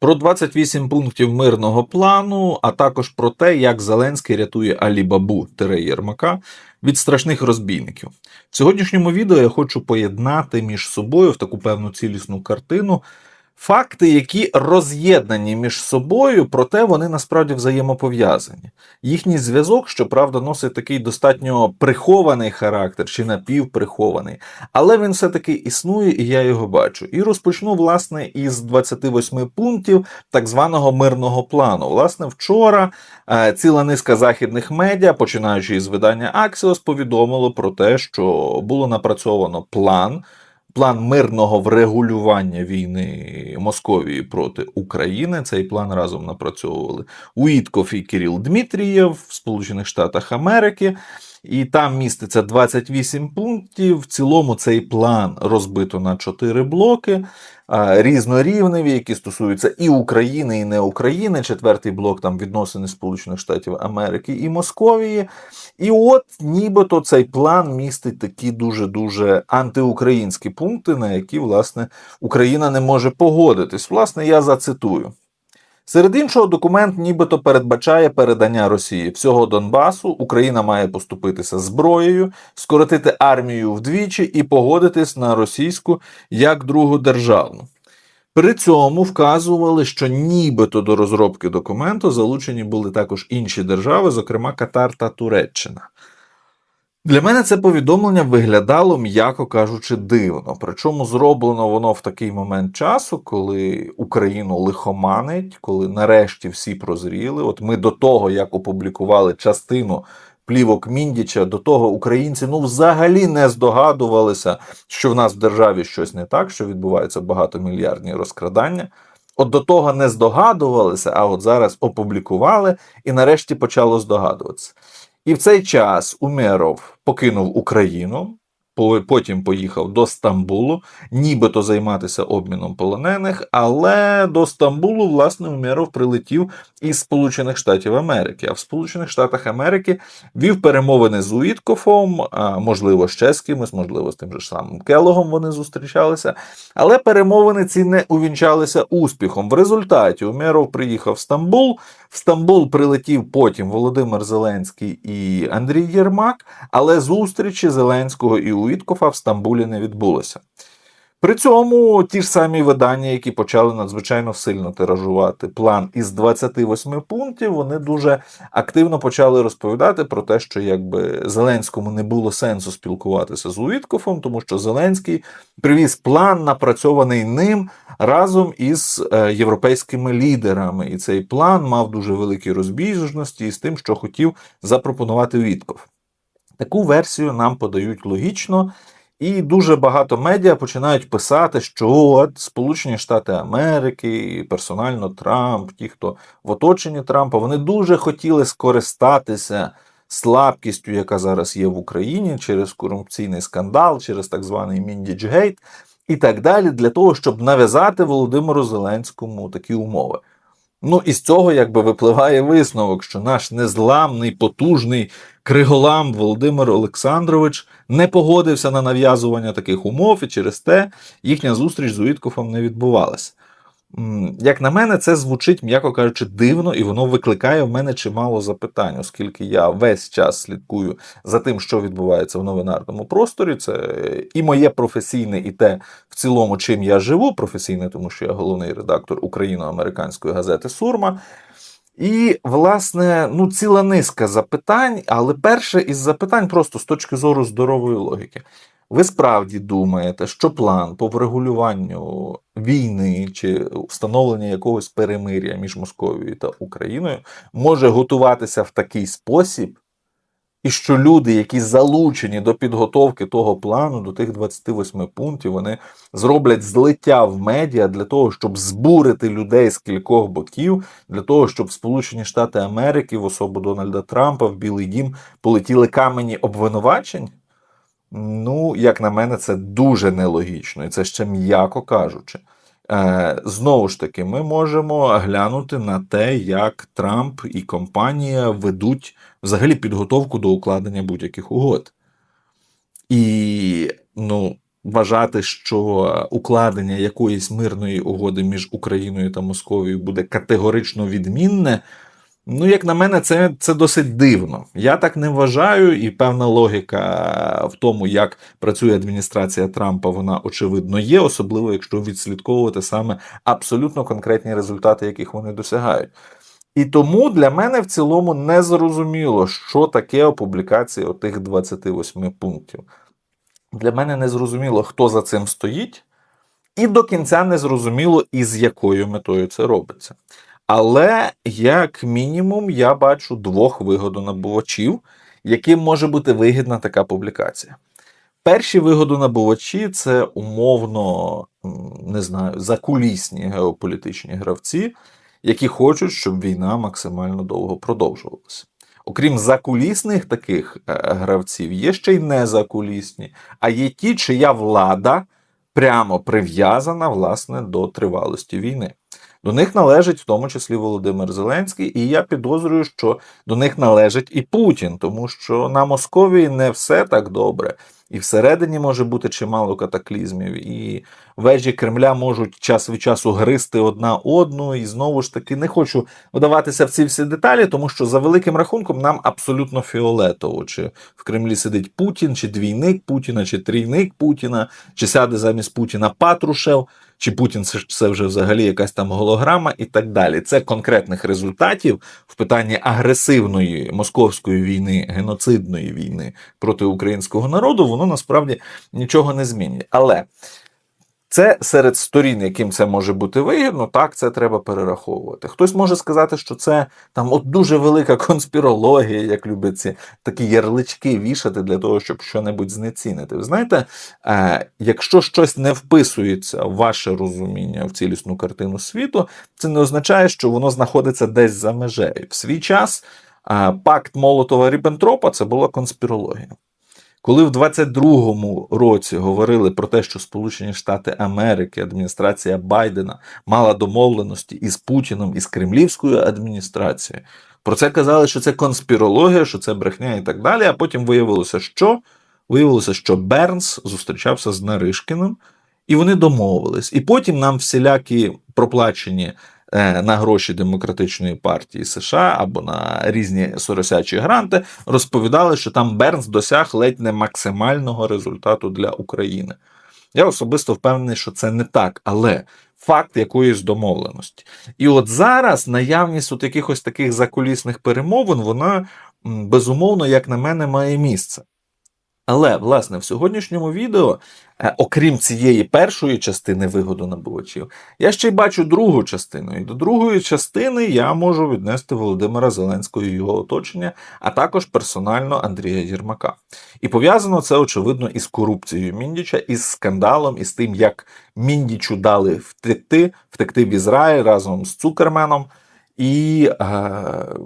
про 28 пунктів мирного плану, а також про те, як Зеленський рятує Алібабу Єрмака від страшних розбійників. В сьогоднішньому відео я хочу поєднати між собою в таку певну цілісну картину факти, які роз'єднані між собою, проте вони насправді взаємопов'язані. Їхній зв'язок, щоправда, носить такий достатньо прихований характер чи напівприхований, але він все-таки існує, і я його бачу. І розпочну, власне, із 28 пунктів так званого мирного плану. Власне, вчора е, ціла низка західних медіа, починаючи із видання Axios, повідомило про те, що було напрацьовано план план мирного врегулювання війни Московії проти України. Цей план разом напрацьовували Уітков і Кирил Дмитрієв в Сполучених Штатах Америки. І там міститься 28 пунктів. В цілому цей план розбито на 4 блоки різнорівневі, які стосуються і України, і не України. Четвертий блок там відносини Сполучених Штатів Америки і Московії. І от нібито цей план містить такі дуже-дуже антиукраїнські пункти, на які, власне, Україна не може погодитись. Власне, я зацитую. Серед іншого, документ нібито передбачає передання Росії всього Донбасу. Україна має поступитися зброєю, скоротити армію вдвічі і погодитись на російську як другу державну. При цьому вказували, що нібито до розробки документу залучені були також інші держави, зокрема Катар та Туреччина. Для мене це повідомлення виглядало, м'яко кажучи, дивно. Причому зроблено воно в такий момент часу, коли Україну лихоманить, коли нарешті всі прозріли. От ми до того, як опублікували частину плівок Міндіча, до того українці ну взагалі не здогадувалися, що в нас в державі щось не так, що відбуваються багатомільярдні розкрадання. От до того не здогадувалися, а от зараз опублікували і нарешті почало здогадуватися. І в цей час Умеров покинув Україну, потім поїхав до Стамбулу, нібито займатися обміном полонених, але до Стамбулу, власне, Умеров прилетів із Сполучених Штатів Америки. А в Сполучених Штатах Америки вів перемовини з Уіткофом, можливо, ще з кимось, можливо, з тим же самим Келогом вони зустрічалися. Але перемовини ці не увінчалися успіхом. В результаті Умеров приїхав в Стамбул. В Стамбул прилетів потім Володимир Зеленський і Андрій Єрмак, але зустрічі Зеленського і Уіткофа в Стамбулі не відбулося. При цьому ті ж самі видання, які почали надзвичайно сильно тиражувати план із 28 пунктів, вони дуже активно почали розповідати про те, що якби Зеленському не було сенсу спілкуватися з Уіткофом, тому що Зеленський привіз план, напрацьований ним разом із е, європейськими лідерами. І цей план мав дуже великі розбіжності із тим, що хотів запропонувати Уітков. Таку версію нам подають логічно. І дуже багато медіа починають писати, що от Сполучені Штати Америки, персонально Трамп, ті, хто в оточенні Трампа, вони дуже хотіли скористатися слабкістю, яка зараз є в Україні, через корупційний скандал, через так званий Міндіджгейт і так далі, для того, щоб нав'язати Володимиру Зеленському такі умови. Ну, і з цього якби випливає висновок, що наш незламний, потужний Криголам Володимир Олександрович не погодився на нав'язування таких умов, і через те їхня зустріч з Уіткофом не відбувалася. Як на мене, це звучить, м'яко кажучи, дивно, і воно викликає в мене чимало запитань, оскільки я весь час слідкую за тим, що відбувається в новинарному просторі. Це і моє професійне, і те, в цілому, чим я живу, професійне, тому що я головний редактор україно-американської газети Сурма. І, власне, ну, ціла низка запитань, але перше із запитань просто з точки зору здорової логіки. Ви справді думаєте, що план по врегулюванню війни чи встановлення якогось перемиря між Московією та Україною може готуватися в такий спосіб, і що люди, які залучені до підготовки того плану, до тих 28 пунктів, вони зроблять злиття в медіа для того, щоб збурити людей з кількох боків, для того, щоб Сполучені Штати Америки в особу Дональда Трампа в Білий Дім полетіли камені обвинувачень? Ну, як на мене, це дуже нелогічно, і це ще м'яко кажучи. Е, знову ж таки, ми можемо глянути на те, як Трамп і компанія ведуть взагалі підготовку до укладення будь-яких угод. І, ну, вважати, що укладення якоїсь мирної угоди між Україною та Московією буде категорично відмінне. Ну, як на мене, це, це досить дивно. Я так не вважаю, і певна логіка в тому, як працює адміністрація Трампа, вона очевидно є, особливо якщо відслідковувати саме абсолютно конкретні результати, яких вони досягають. І тому для мене в цілому не зрозуміло, що таке опублікація отих 28 пунктів. Для мене не зрозуміло, хто за цим стоїть, і до кінця не зрозуміло, із якою метою це робиться. Але, як мінімум, я бачу двох вигодонабувачів, яким може бути вигідна така публікація. Перші вигодонабувачі це умовно, не знаю, закулісні геополітичні гравці, які хочуть, щоб війна максимально довго продовжувалася. Окрім закулісних таких е, гравців, є ще й незакулісні, а є ті, чия влада прямо прив'язана власне до тривалості війни. До них належить в тому числі Володимир Зеленський, і я підозрюю, що до них належить і Путін, тому що на Московії не все так добре. І всередині може бути чимало катаклізмів, і вежі Кремля можуть час від часу гризти одна одну. І знову ж таки не хочу вдаватися в ці всі деталі, тому що за великим рахунком нам абсолютно фіолетово, чи в Кремлі сидить Путін, чи двійник Путіна, чи трійник Путіна, чи сяде замість Путіна Патрушев, чи Путін це, це вже взагалі якась там голограма і так далі. Це конкретних результатів в питанні агресивної московської війни, геноцидної війни проти українського народу, воно насправді нічого не змінює. Але це серед сторін, яким це може бути вигідно, так це треба перераховувати. Хтось може сказати, що це там от дуже велика конспірологія, як люблять ці такі ярлички вішати для того, щоб щонебудь знецінити. Ви знаєте, е, якщо щось не вписується в ваше розуміння в цілісну картину світу, це не означає, що воно знаходиться десь за межею. В свій час е, пакт Молотова Ріббентропа це була конспірологія. Коли в 22-му році говорили про те, що Сполучені Штати Америки, адміністрація Байдена мала домовленості із Путіном із кремлівською адміністрацією, про це казали, що це конспірологія, що це брехня і так далі. А потім виявилося, що виявилося, що Бернс зустрічався з Наришкіним, і вони домовились. І потім нам всілякі проплачені на гроші демократичної партії США або на різні соросячі гранти розповідали, що там Бернс досяг ледь не максимального результату для України. Я особисто впевнений, що це не так, але факт якоїсь домовленості. І от зараз наявність от якихось таких закулісних перемовин, вона безумовно, як на мене, має місце. Але, власне, в сьогоднішньому відео, е, окрім цієї першої частини вигоду набувачів, я ще й бачу другу частину. І до другої частини я можу віднести Володимира Зеленського і його оточення, а також персонально Андрія Єрмака. І пов'язано це, очевидно, із корупцією Міндіча, із скандалом, із тим, як Міндічу дали втекти, втекти в Ізраїль разом з Цукерменом. І е,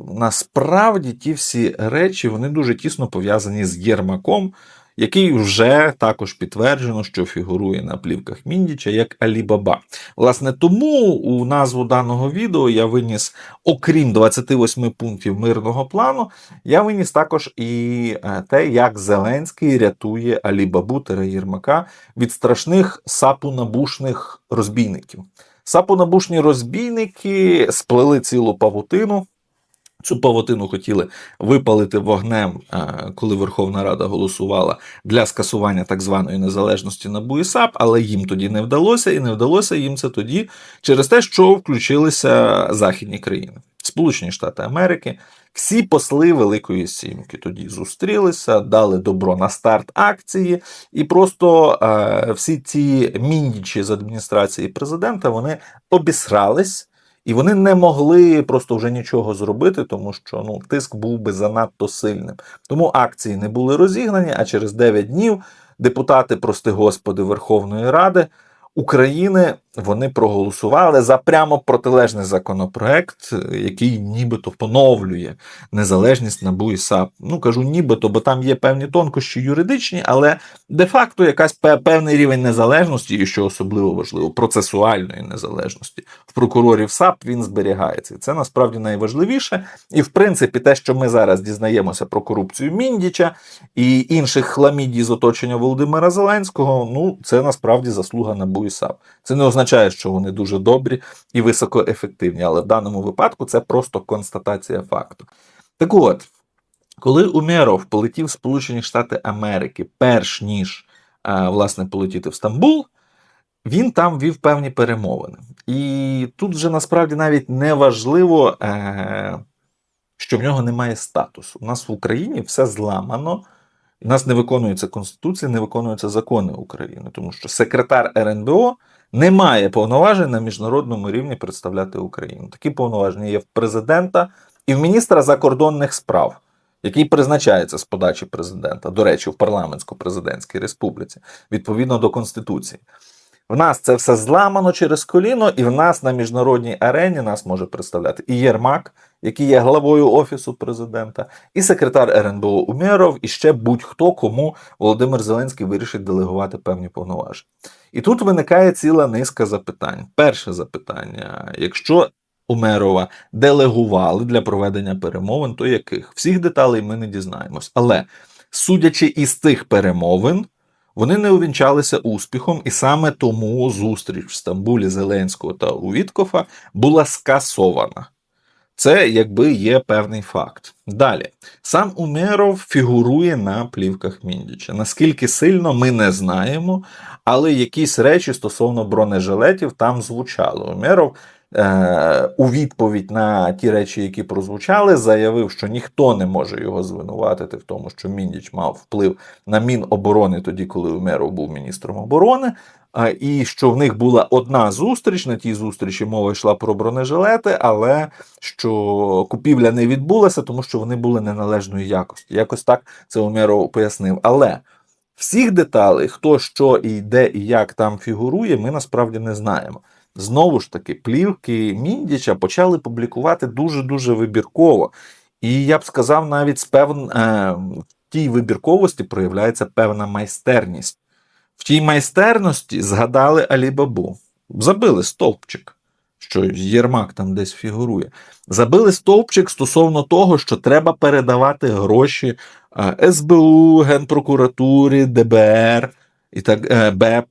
насправді ті всі речі вони дуже тісно пов'язані з Єрмаком, який вже також підтверджено, що фігурує на плівках Міндіча як Алібаба. Власне, тому у назву даного відео я виніс, окрім 28 пунктів мирного плану, я виніс також і е, те, як Зеленський рятує Алібабу Єрмака від страшних сапунабушних розбійників. Сапонабушні розбійники сплели цілу павутину. Цю павутину хотіли випалити вогнем, е, коли Верховна Рада голосувала для скасування так званої незалежності НАБУ Буїсап, САП, але їм тоді не вдалося, і не вдалося їм це тоді через те, що включилися західні країни, Сполучені Штати Америки. Всі посли Великої Сімки тоді зустрілися, дали добро на старт акції, і просто е, всі ці міндічі з адміністрації президента вони обісрались. І вони не могли просто вже нічого зробити, тому що ну, тиск був би занадто сильним. Тому акції не були розігнані, а через 9 днів депутати, прости господи, Верховної Ради України вони проголосували за прямо протилежний законопроект, який нібито поновлює незалежність НАБУ і САП. Ну кажу нібито, бо там є певні тонкощі юридичні, але де-факто якась певний рівень незалежності, і що особливо важливо, процесуальної незалежності в прокурорів САП він зберігається. І це насправді найважливіше. І в принципі, те, що ми зараз дізнаємося про корупцію Міндіча і інших хламідій з оточення Володимира Зеленського, ну це насправді заслуга НАБУ і САП. Це не означає, що вони дуже добрі і високоефективні, але в даному випадку це просто констатація факту. Так от, коли Умєров полетів в Сполучені Штати Америки, перш ніж е, власне полетіти в Стамбул, він там вів певні перемовини. І тут вже насправді навіть не важливо, е, що в нього немає статусу. У нас в Україні все зламано. У нас не виконується Конституція, не виконуються закони України, тому що секретар РНБО не має повноважень на міжнародному рівні представляти Україну. Такі повноваження є в президента і в міністра закордонних справ, який призначається з подачі президента, до речі, в парламентсько-президентській республіці, відповідно до Конституції. В нас це все зламано через коліно, і в нас на міжнародній арені нас може представляти і Єрмак, який є главою офісу президента, і секретар РНБО Умєров, і ще будь-хто, кому Володимир Зеленський вирішить делегувати певні повноваження. І тут виникає ціла низка запитань. Перше запитання: якщо Умерова делегували для проведення перемовин, то яких? Всіх деталей ми не дізнаємось. Але судячи із тих перемовин, вони не увінчалися успіхом, і саме тому зустріч в Стамбулі Зеленського та Увіткофа була скасована. Це якби є певний факт. Далі, сам Умеров фігурує на плівках Міндіча. Наскільки сильно ми не знаємо, але якісь речі стосовно бронежилетів там звучали. Умеров у відповідь на ті речі, які прозвучали, заявив, що ніхто не може його звинуватити в тому, що Міндіч мав вплив на Міноборони тоді, коли Умеров був міністром оборони. І що в них була одна зустріч. На тій зустрічі мова йшла про бронежилети, але що купівля не відбулася, тому що вони були неналежної якості. Якось так це Умеров пояснив. Але всіх деталей, хто що і де і як там фігурує, ми насправді не знаємо. Знову ж таки, плівки Міндіча почали публікувати дуже-дуже вибірково. І я б сказав, навіть з певн... е, в тій вибірковості проявляється певна майстерність. В тій майстерності згадали Алібабу, забили стовпчик, що Єрмак там десь фігурує. Забили стовпчик стосовно того, що треба передавати гроші е, СБУ, Генпрокуратурі, ДБР і так е, БЕП.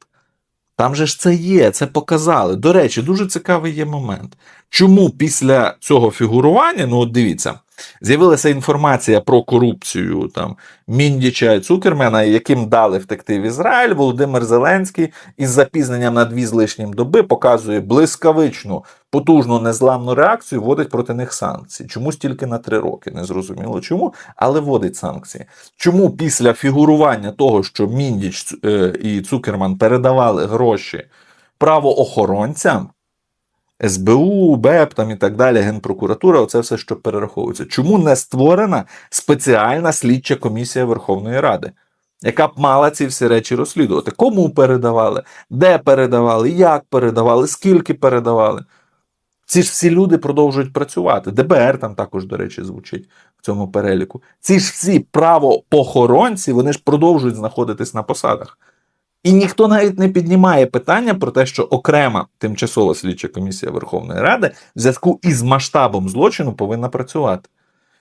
Там же ж це є, це показали. До речі, дуже цікавий є момент. Чому після цього фігурування, ну от дивіться, з'явилася інформація про корупцію там Міндіча і Цукермена, яким дали втекти в Ізраїль. Володимир Зеленський із запізненням на дві з лишнім доби показує блискавичну, потужну незламну реакцію, вводить проти них санкції. Чомусь тільки на три роки, не зрозуміло чому, але вводить санкції. Чому після фігурування того, що Міндіч е, і Цукерман передавали гроші правоохоронцям? СБУ, БЕП там і так далі, Генпрокуратура, оце все, що перераховується. Чому не створена спеціальна слідча комісія Верховної Ради, яка б мала ці всі речі розслідувати? Кому передавали, де передавали, як передавали, скільки передавали? Ці ж всі люди продовжують працювати. ДБР там також, до речі, звучить в цьому переліку. Ці ж всі правопохоронці, вони ж продовжують знаходитись на посадах. І ніхто навіть не піднімає питання про те, що окрема тимчасова слідча комісія Верховної Ради в зв'язку із масштабом злочину повинна працювати.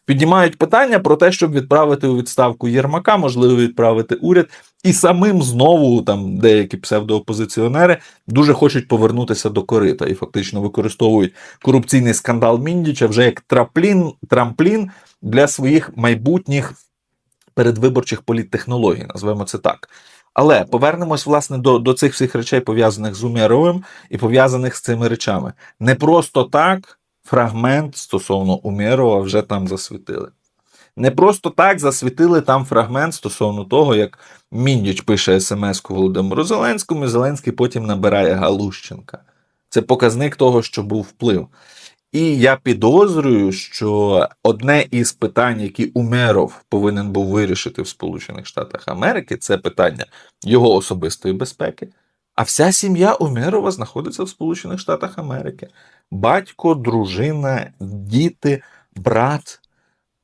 Піднімають питання про те, щоб відправити у відставку Єрмака, можливо, відправити уряд, і самим знову там деякі псевдоопозиціонери дуже хочуть повернутися до корита і фактично використовують корупційний скандал Міндіча вже як трамплін, трамплін для своїх майбутніх передвиборчих політтехнологій, назвемо це так. Але повернемось власне до, до цих всіх речей, пов'язаних з Умєровим і пов'язаних з цими речами. Не просто так фрагмент стосовно Умєрова вже там засвітили. Не просто так засвітили там фрагмент стосовно того, як Міндіч пише смс-ку Володимиру Зеленському, і Зеленський потім набирає Галущенка. Це показник того, що був вплив. І я підозрюю, що одне із питань, які Умеров повинен був вирішити в Сполучених Штатах Америки, це питання його особистої безпеки, А вся сім'я Умерова знаходиться в Сполучених Штатах Америки. Батько, дружина, діти, брат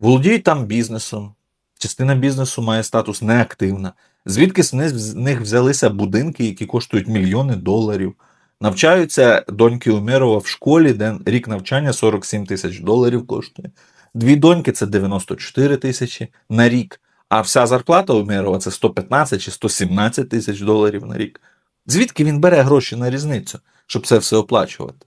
володіють там бізнесом. Частина бізнесу має статус неактивна. Звідки з них- взялися будинки, які коштують мільйони доларів. Навчаються доньки Умерова в школі, де рік навчання 47 тисяч доларів коштує. Дві доньки це 94 тисячі на рік. А вся зарплата Умерова це 115 чи 117 тисяч доларів на рік. Звідки він бере гроші на різницю, щоб це все оплачувати?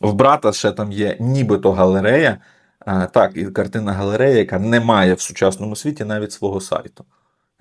В брата ще там є нібито галерея, а, так, і картина галерея, яка не має в сучасному світі навіть свого сайту.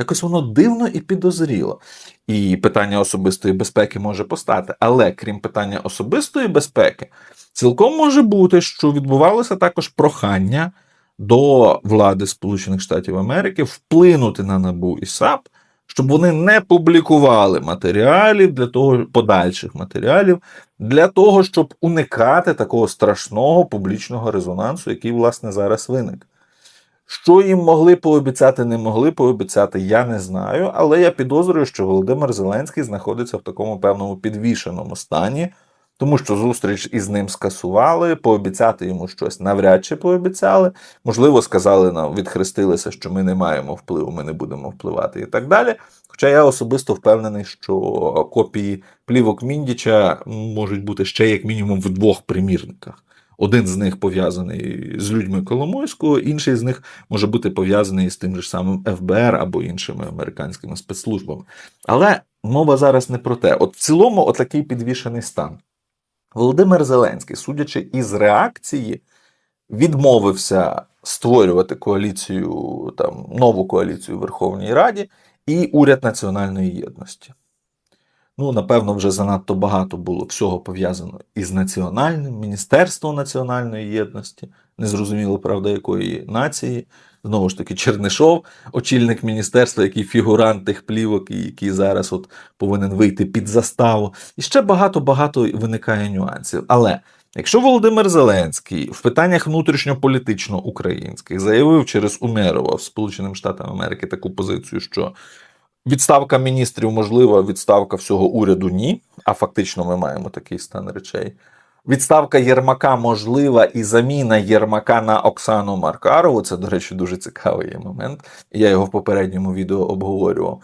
Якось воно дивно і підозріло. І питання особистої безпеки може постати. Але крім питання особистої безпеки, цілком може бути, що відбувалося також прохання до влади Сполучених Штатів Америки вплинути на НАБУ і САП, щоб вони не публікували матеріалів для того, подальших матеріалів, для того, щоб уникати такого страшного публічного резонансу, який, власне, зараз виник. Що їм могли пообіцяти, не могли пообіцяти, я не знаю, але я підозрюю, що Володимир Зеленський знаходиться в такому певному підвішеному стані, тому що зустріч із ним скасували, пообіцяти йому щось навряд чи пообіцяли. Можливо, сказали нам, відхрестилися, що ми не маємо впливу, ми не будемо впливати і так далі. Хоча я особисто впевнений, що копії плівок Міндіча можуть бути ще як мінімум в двох примірниках. Один з них пов'язаний з людьми Коломойського, інший з них може бути пов'язаний з тим же самим ФБР або іншими американськими спецслужбами. Але мова зараз не про те. От в цілому, отакий підвішений стан. Володимир Зеленський, судячи із реакції, відмовився створювати коаліцію, там нову коаліцію в Верховній Раді і уряд національної єдності. Ну, напевно, вже занадто багато було всього пов'язано із національним, Міністерством національної єдності, незрозуміло, правда, якої нації. Знову ж таки, Чернишов, очільник міністерства, який фігурант тих плівок, і який зараз от повинен вийти під заставу. І ще багато-багато виникає нюансів. Але якщо Володимир Зеленський в питаннях внутрішньополітично-українських заявив через Умерова в Сполученим Штатам Америки таку позицію, що Відставка міністрів можлива, відставка всього уряду ні. А фактично ми маємо такий стан речей. Відставка Єрмака можлива і заміна Єрмака на Оксану Маркарову. Це, до речі, дуже цікавий момент. Я його в попередньому відео обговорював.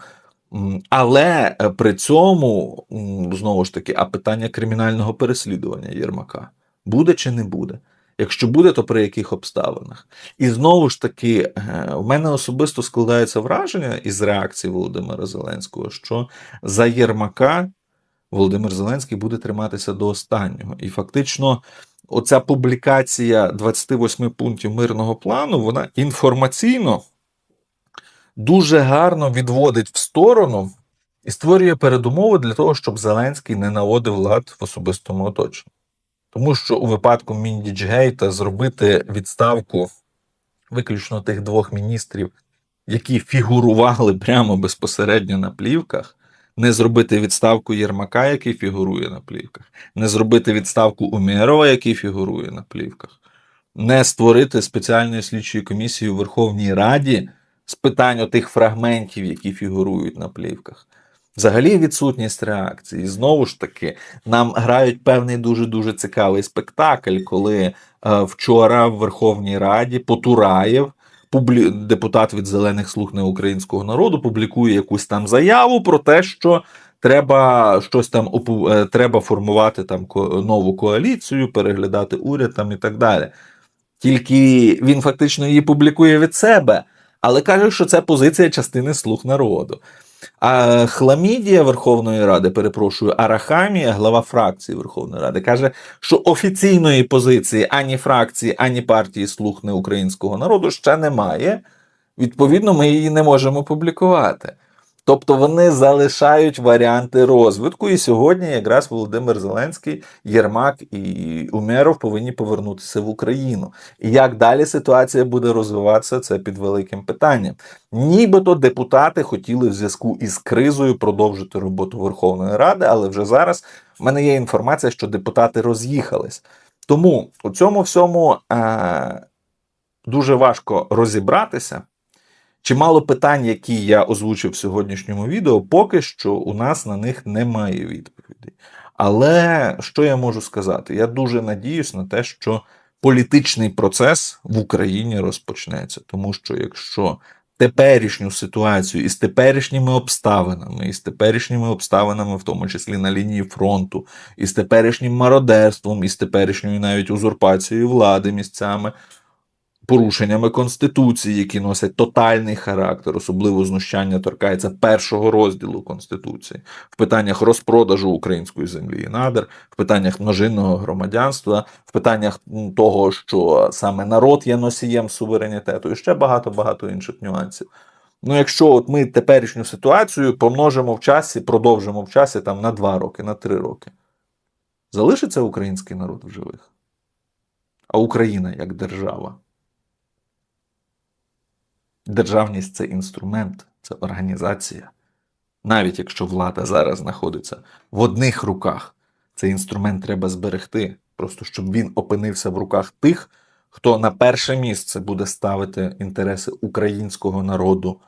Але е, при цьому, знову ж таки, а питання кримінального переслідування Єрмака буде чи не буде? Якщо буде, то при яких обставинах? І знову ж таки, е, в мене особисто складається враження із реакції Володимира Зеленського, що за Єрмака Володимир Зеленський буде триматися до останнього. І фактично, оця публікація 28 пунктів мирного плану, вона інформаційно дуже гарно відводить в сторону і створює передумови для того, щоб Зеленський не наводив лад в особистому оточенні. Тому що у випадку Міндічгейта зробити відставку виключно тих двох міністрів, які фігурували прямо безпосередньо на плівках, не зробити відставку Єрмака, який фігурує на плівках, не зробити відставку Умєрова, який фігурує на плівках, не створити спеціальної слідчої комісії у Верховній Раді з питань отих фрагментів, які фігурують на плівках. Взагалі відсутність реакції. І знову ж таки, нам грають певний дуже дуже цікавий спектакль, коли е, вчора в Верховній Раді Потураєв, публі... депутат від зелених слуг неукраїнського народу, публікує якусь там заяву про те, що треба щось там е, треба формувати там нову коаліцію, переглядати уряд там і так далі. Тільки він фактично її публікує від себе, але каже, що це позиція частини слуг народу. А Хламідія Верховної Ради, перепрошую, Арахамія, глава фракції Верховної Ради, каже, що офіційної позиції ані фракції, ані партії слуг неукраїнського народу ще немає. Відповідно, ми її не можемо публікувати. Тобто вони залишають варіанти розвитку, і сьогодні якраз Володимир Зеленський, Єрмак і Умеров повинні повернутися в Україну. І як далі ситуація буде розвиватися, це під великим питанням. Нібито депутати хотіли в зв'язку із кризою продовжити роботу Верховної Ради, але вже зараз в мене є інформація, що депутати роз'їхались. Тому у цьому всьому е- дуже важко розібратися. Чимало питань, які я озвучив в сьогоднішньому відео, поки що у нас на них немає відповідей. Але що я можу сказати? Я дуже надіюсь на те, що політичний процес в Україні розпочнеться, тому що якщо теперішню ситуацію із теперішніми обставинами, із теперішніми обставинами, в тому числі на лінії фронту, із теперішнім мародерством, із теперішньою навіть узурпацією влади місцями, порушеннями конституції, які носять тотальний характер, особливо знущання торкається першого розділу конституції, в питаннях розпродажу української землі і надр, в питаннях множинного громадянства, в питаннях того, що саме народ є носієм суверенітету, і ще багато багато інших нюансів. Ну, якщо от ми теперішню ситуацію помножимо в часі, продовжимо в часі там на два роки, на три роки, залишиться український народ в живих, а Україна як держава. Державність це інструмент, це організація. Навіть якщо влада зараз знаходиться в одних руках, цей інструмент треба зберегти, просто щоб він опинився в руках тих, хто на перше місце буде ставити інтереси українського народу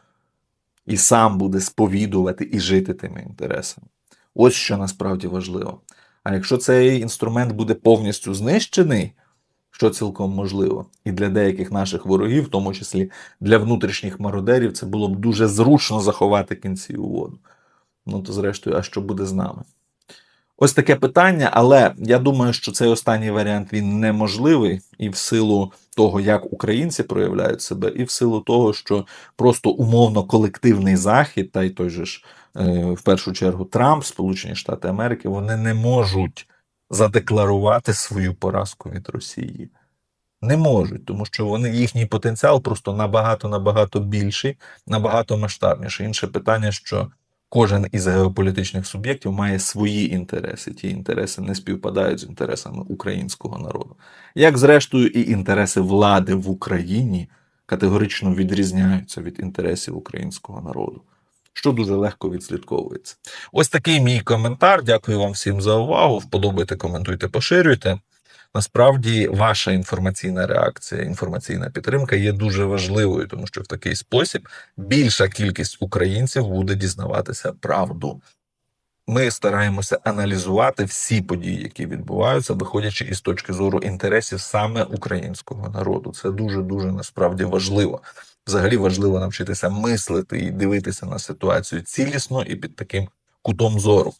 і сам буде сповідувати і жити тими інтересами. Ось що насправді важливо. А якщо цей інструмент буде повністю знищений, що цілком можливо, і для деяких наших ворогів, в тому числі для внутрішніх мародерів, це було б дуже зручно заховати кінці у воду. Ну то, зрештою, а що буде з нами? Ось таке питання, але я думаю, що цей останній варіант він неможливий, і в силу того, як українці проявляють себе, і в силу того, що просто умовно колективний захід, та й той же ж е, в першу чергу Трамп, Сполучені Штати Америки, вони не можуть задекларувати свою поразку від Росії. Не можуть, тому що вони їхній потенціал просто набагато набагато більший, набагато масштабніший. Інше питання, що кожен із геополітичних суб'єктів має свої інтереси. Ті інтереси не співпадають з інтересами українського народу. Як зрештою, і інтереси влади в Україні категорично відрізняються від інтересів українського народу. Що дуже легко відслідковується. Ось такий мій коментар. Дякую вам всім за увагу. Вподобайте, коментуйте, поширюйте. Насправді, ваша інформаційна реакція, інформаційна підтримка є дуже важливою, тому що в такий спосіб більша кількість українців буде дізнаватися правду. Ми стараємося аналізувати всі події, які відбуваються, виходячи із точки зору інтересів саме українського народу. Це дуже дуже насправді важливо. Взагалі важливо навчитися мислити і дивитися на ситуацію цілісно і під таким кутом зору.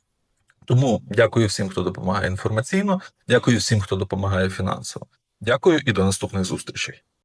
Тому дякую всім, хто допомагає інформаційно. Дякую всім, хто допомагає фінансово. Дякую і до наступних зустрічей.